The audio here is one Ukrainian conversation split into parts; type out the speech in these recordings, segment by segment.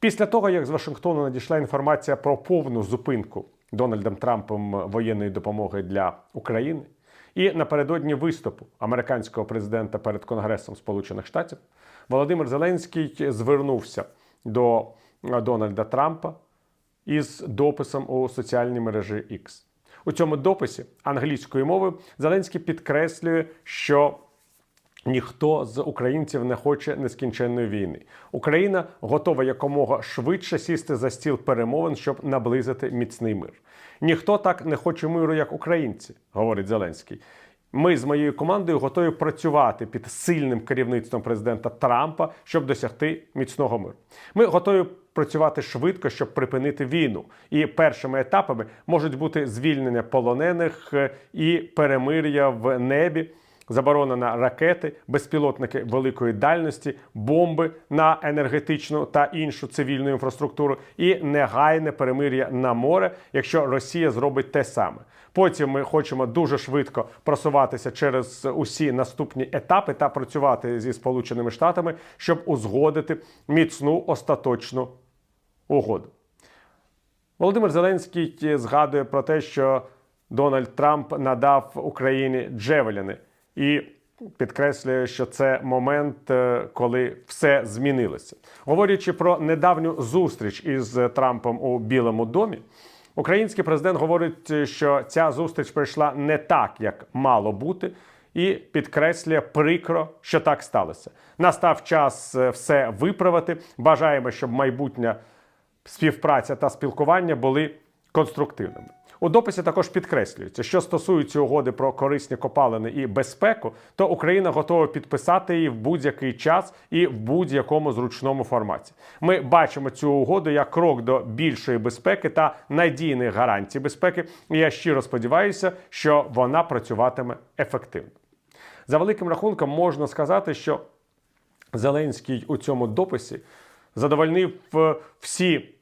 Після того, як з Вашингтону надійшла інформація про повну зупинку Дональдом Трампом воєнної допомоги для України, і напередодні виступу американського президента перед Конгресом Сполучених Штатів, Володимир Зеленський звернувся до Дональда Трампа із дописом у соціальній мережі X. У цьому дописі англійською мовою Зеленський підкреслює, що Ніхто з українців не хоче нескінченної війни. Україна готова якомога швидше сісти за стіл перемовин, щоб наблизити міцний мир. Ніхто так не хоче миру, як українці, говорить Зеленський. Ми з моєю командою готові працювати під сильним керівництвом президента Трампа, щоб досягти міцного миру. Ми готові працювати швидко, щоб припинити війну. І першими етапами можуть бути звільнення полонених е, і перемир'я в небі заборона на ракети, безпілотники великої дальності, бомби на енергетичну та іншу цивільну інфраструктуру і негайне перемир'я на море, якщо Росія зробить те саме. Потім ми хочемо дуже швидко просуватися через усі наступні етапи та працювати зі Сполученими Штатами, щоб узгодити міцну остаточну угоду. Володимир Зеленський згадує про те, що Дональд Трамп надав Україні Джевеліни і підкреслює, що це момент, е, коли все змінилося. Говорячи про недавню зустріч із Трампом у Білому домі, український президент говорить, що ця зустріч пройшла не так, як мало бути. І підкреслює прикро, що так сталося. Настав час е, все виправити. Бажаємо, щоб майбутня співпраця та спілкування були конструктивними. У дописі також підкреслюється, що стосується угоди про корисні копалини і безпеку, то Україна готова підписати її в будь-який час і в будь-якому зручному форматі. Ми бачимо цю угоду як крок до більшої безпеки та надійних гарантій безпеки. І я щиро сподіваюся, що вона працюватиме ефективно. За великим рахунком можна сказати, що Зеленський у цьому дописі задовольнив е, всі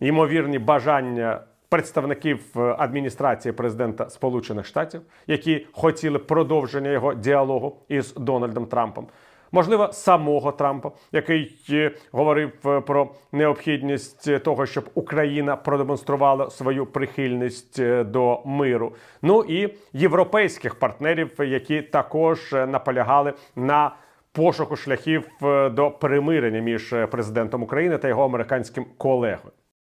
ймовірні бажання представників е, адміністрації президента Сполучених Штатів, які хотіли продовження його діалогу із Дональдом Трампом. Можливо, самого Трампа, який е, говорив е, про необхідність того, щоб Україна продемонструвала свою прихильність до миру. Ну і європейських партнерів, які також наполягали на пошуку шляхів до примирення між президентом України та його американським колегою.